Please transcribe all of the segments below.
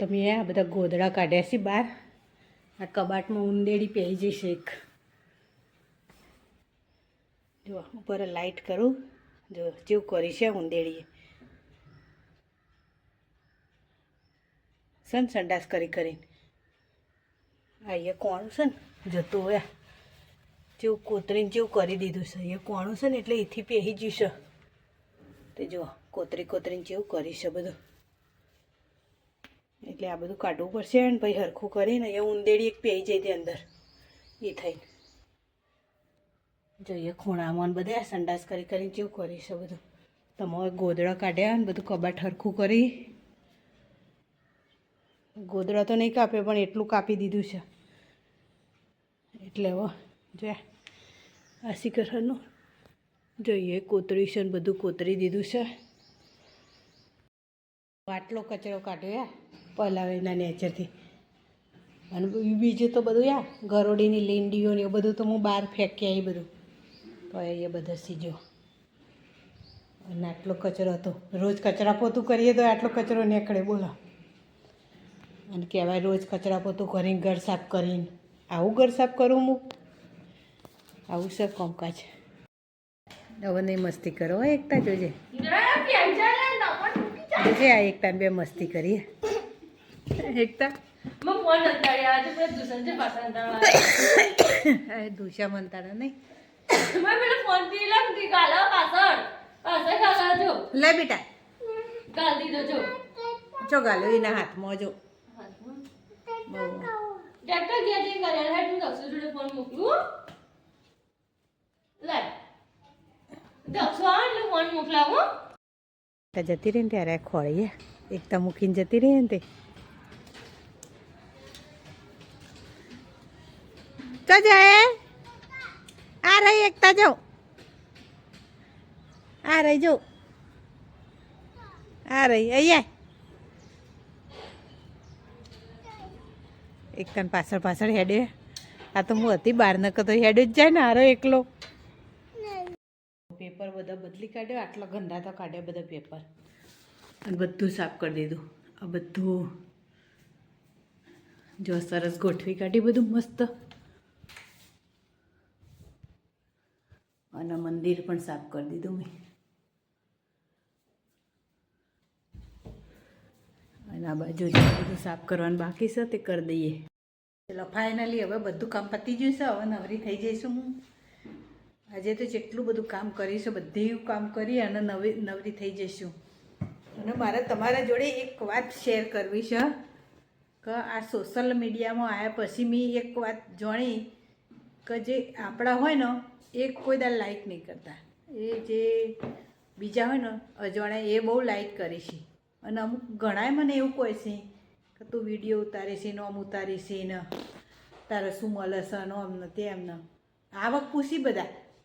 તમે આ બધા ગોદડા કાઢ્યા છે બહાર. આ કબાટમાં ઉંદેડી પહેરી જઈશે એક. જો, ઉપર લાઇટ કરું. જો, જેવું કરી છે ઉંદેડીએ. સન સંડાસ કરી કરીને. અહીંયા કોણું છે ને? જતું હોય. જેવું કોતરીને જેવું કરી દીધું છે. અહીંયા કોણું છે ને એટલે એથી પહેરી જશે તે જો, કોતરી કોતરીને જેવું કરી બધું. એટલે આ બધું કાઢવું પડશે અને પછી હરખું કરીને એ ઉંદેડી એક પહેરી જાય તે અંદર. એ થઈ જોઈએ ખૂણામાં બધે સંડાસ કરી કરીને જેવું કરીશ બધું. તમારે ગોદડા કાઢ્યા ને બધું કબાટ હરખું કરી. ગોદડા તો નહીં કાપે પણ એટલું કાપી દીધું છે. એટલે હવે જોયા આ શિખરનું જોઈએ કોતરી છે બધું કોતરી દીધું છે. આટલો કચરો કાઢ્યો યા પલાવીના નેચરથી. અને બીજું તો બધું યા ગરોડીની લીંડીઓ ને એ બધું તો હું બહાર ફેંકી આવી બધું. તો એ બધા સીજો. અને આટલો કચરો હતો. રોજ કચરા પોતું કરીએ તો આટલો કચરો નીકળે બોલો. અને કહેવાય રોજ કચરા પોતું કરીને ઘર સાફ કરીને. આવું ઘર સાફ કરું હું? આવું છે કોમકાજ. હવે નહીં મસ્તી કરો એકતા જોજે. જોજે આ એકતા બે મસ્તી કરીએ. એકતા. આ દુશા મનતારા નહીં. લે બેટા. જો. ગાલો એના હાથમાં જો. ટ્રેક્ટર ગયા જઈને કર્યા હેડ હું દક્ષુ જોડે ફોન મોકલું. લે. આ એટલે ફોન મોકલાવું. જતી રહી ને ત્યારે ખોળીએ. એકતા મૂકીને જતી રહી ને તે. તો જાય આ રહી એકતા જો આ રહી, જો. આ રહી, અહીંયા. એકતાને પાછળ પાછળ હેડે. આ તો હું હતી બહાર ન તો હેડે જ જાય ને, હારો એકલો. પેપર બધા બદલી કાઢ્યો, આટલા ગંદા તો કાઢ્યા બધા પેપર. અને બધું સાફ કરી દીધું. આ બધું જો સરસ ગોઠવી કાઢી, બધું મસ્ત. અને મંદિર પણ સાફ કરી દીધું મેં. અને આ બાજુ બધું સાફ કરવાનું બાકી છે તે કરી દઈએ. ચલો ફાઇનલી હવે બધું કામ પતી ગયું છે. હવે નવરી થઈ જઈશું હું. આજે તો જેટલું બધું કામ કરીશું બધું કામ કરી અને નવી, નવરી થઈ જઈશું. અને મારે તમારા જોડે એક વાત શેર કરવી છે. કે આ સોશિયલ મીડિયામાં આવ્યા પછી મેં એક વાત જાણી કે જે આપણા હોય ને, એ કોઈ દાર લાઈક નહીં કરતા. એ જે બીજા હોય ને અજાણ્યા એ બહુ લાઈક કરે છે. અને અમુક ઘણાય મને એવું કહે છે કે, તું વીડિયો ઉતારે છે ને, આમ ઉતારી છે ને, તારે શું મળે છે ને, આમ ને તેમ આવક પૂછી બધા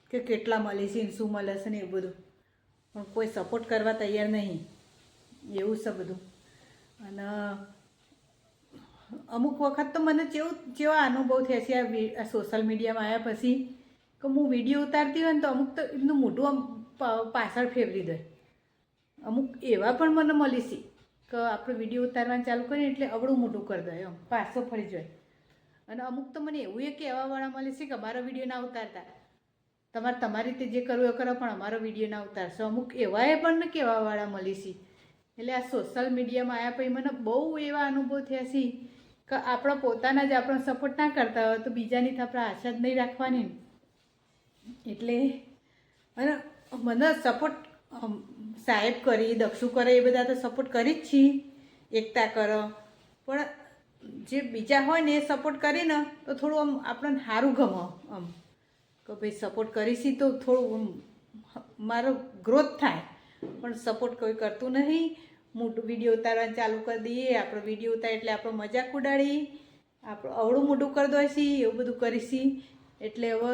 કે કેટલા મળે છે ને, શું મળે છે ને, એવું બધું. પણ કોઈ સપોર્ટ કરવા તૈયાર નહીં. એવું છે બધું. અને અમુક વખત તો મને જેવું જેવા અનુભવ થયા છે આ સોશિયલ મીડિયામાં આવ્યા પછી, કે હું વીડિયો ઉતારતી હોય ને તો અમુક તો એમનું મોઢું આમ પાછળ ફેરવી દે. અમુક એવા પણ મને મળી છે, કે આપણે વીડિયો ઉતારવાનું ચાલુ કરીએ એટલે અવળું મોટું કરી દે, એમ, પાછો ફરી જાય. અને અમુક તો મને એવું એ કહેવાવાળા મળે છે કે અમારો વીડિયો ના ઉતારતા. તમારે તમારી રીતે જે કરવું એ કરો, પણ અમારો વીડિયો ના ઉતારશો. અમુક એવાએ પણ કહેવાવાળા મળી છે. એટલે આ સોશિયલ મીડિયામાં આવ્યા પછી મને બહુ એવા અનુભવ થયા છે આપણા પોતાના જ આપણો સપોર્ટ ના કરતા હોય તો બીજાની તો આપણે આશા જ નહીં રાખવાની એટલે અને મને સપોર્ટ સાહેબ કરી, દક્ષુ કરે, એ બધા તો સપોર્ટ કરી જ છીએ. એકતા કરો. પણ જે બીજા હોય ને એ સપોર્ટ કરીને તો થોડું આમ આપણને સારું ગમો આમ. કે ભાઈ સપોર્ટ કરીશી તો થોડું મારો ગ્રોથ થાય. પણ સપોર્ટ કોઈ કરતું નહીં. મોટું વીડિયો ઉતારવાનું ચાલુ કરી દઈએ. આપણો વીડિયો ઉતાર એટલે આપણો મજાક ઉડાડી આપણું અવળું મોટું કરી દો એવું બધું કરીશી. એટલે હવે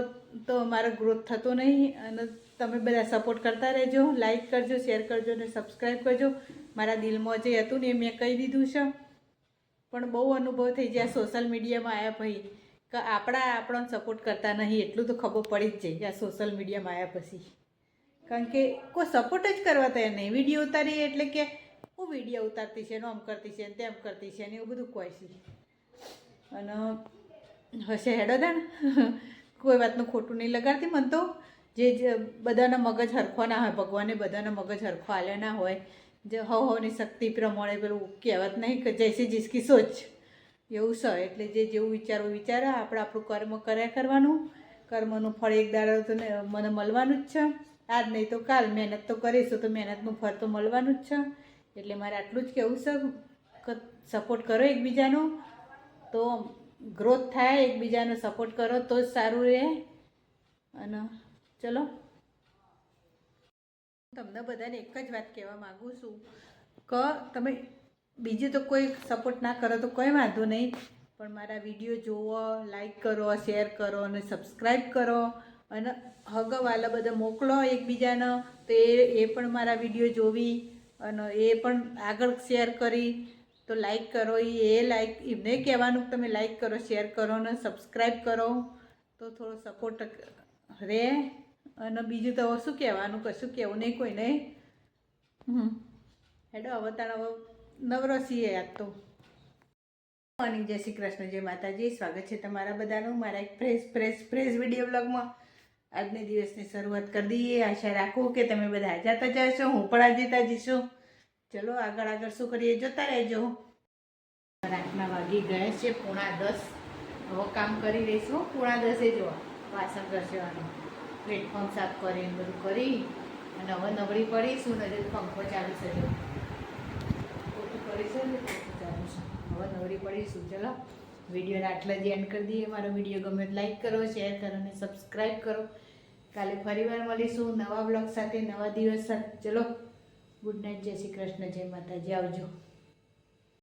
તો મારો ગ્રોથ થતો નહીં. અને તમે બધા સપોર્ટ કરતા રહેજો. લાઈક કરજો શેર કરજો અને સબસ્ક્રાઈબ કરજો. મારા દિલમાં જે હતું ને એ મેં કહી દીધું છે. પણ બહુ અનુભવ થઈ જાય સોશિયલ મીડિયામાં આવ્યા ભાઈ કે આપણા આપણને સપોર્ટ કરતા નહીં, એટલું તો ખબર પડી જ જાય આ સોશિયલ મીડિયામાં આવ્યા પછી. કારણ કે કોઈ સપોર્ટ જ કરવા તૈયાર નહીં. વીડિયો ઉતારીએ એટલે કે હું વીડિયો ઉતારતી છે ને આમ કરતી છે ને તેમ કરતી છે ને એવું બધું કહે છે. અને હશે હેડો દાણ કોઈ વાતનું ખોટું નહીં લગાડતી. મને તો જે બધાના મગજ હરખો હોય, ભગવાને બધાના મગજ હરખો આલ્યા ના હોય, જે હવ હવની શક્તિ પ્રમાણે પેલું કહેવત નહીં કે જૈસે જીસકી સોચ. એવું છે એટલે જે જેવું વિચારવું વિચારે, આપણે આપણું કર્મ કર્યા કરવાનું. કર્મનું ફળ એક દાડો તો મને મળવાનું જ છે. આજ નહીં તો કાલ મહેનત તો કરીશું, તો મહેનતનું ફળ તો મળવાનું જ છે. એટલે મારે આટલું જ કહેવું છે સપોર્ટ કરો એકબીજાનો. તો ગ્રોથ થાય, એકબીજાનો સપોર્ટ કરો, તો જ સારું રહે. અને ચલો. તમને બધાને એક જ વાત કહેવા માગું છું, કે તમે બીજું તો કોઈ સપોર્ટ ના કરો તો કોઈ વાંધો નહીં, પણ મારા વીડિયો જુઓ લાઈક કરો શેર કરો અને સબસ્ક્રાઈબ કરો. અને હગવાલા બધા મોકલો એકબીજાનો, તો એ એ પણ મારા વીડિયો જોવી. અને એ પણ આગળ શેર કરી, તો લાઈક કરો, એ લાઈક એમને કહેવાનું તમે લાઈક કરો શેર કરો અને સબસ્ક્રાઈબ કરો, તો થોડો સપોર્ટ રહે. અને બીજું તો શું કહેવાનું, કશું કહેવું નહીં કોઈને. હમ. હેડો, હવે તાણ હવે નવરો છીએ આજ તો. મોર્નિંગ જય શ્રી કૃષ્ણ, જય માતાજી. સ્વાગત છે તમારા બધાનું મારા એક ફ્રેશ ફ્રેશ ફ્રેશ વીડિયો બ્લોગમાં આજની દિવસની શરૂઆત કરી દઈએ. આશા રાખું કે તમે બધા આજાતા જશો હું પણ આજીતા જઈશું ચલો આગળ આગળ શું કરીએ? જોતા રહેજો. રાતના વાગી ગયા છે, પોણા દસ. હવે કામ કરી લઈશું પોણા દસે જો વાસણ ઘસવાનું પ્લેટફોર્મ સાફ કરીને બધું કરી અને હવે નબળી પડીશું ને પંખો ચાલુ છે જો. કરીશું હવે નવરી પડીશું. ચલો, વિડીયોને આટલા જ એન્ડ કરી દઈએ. મારો વીડિયો ગમે લાઈક કરો શેર કરો અને સબસ્ક્રાઈબ કરો. કાલે ફરીવાર મળીશું નવા બ્લોગ સાથે, નવા દિવસ સાથે. ચલો ગુડ નાઇટ જય શ્રી કૃષ્ણ, જય માતાજી. આવજો.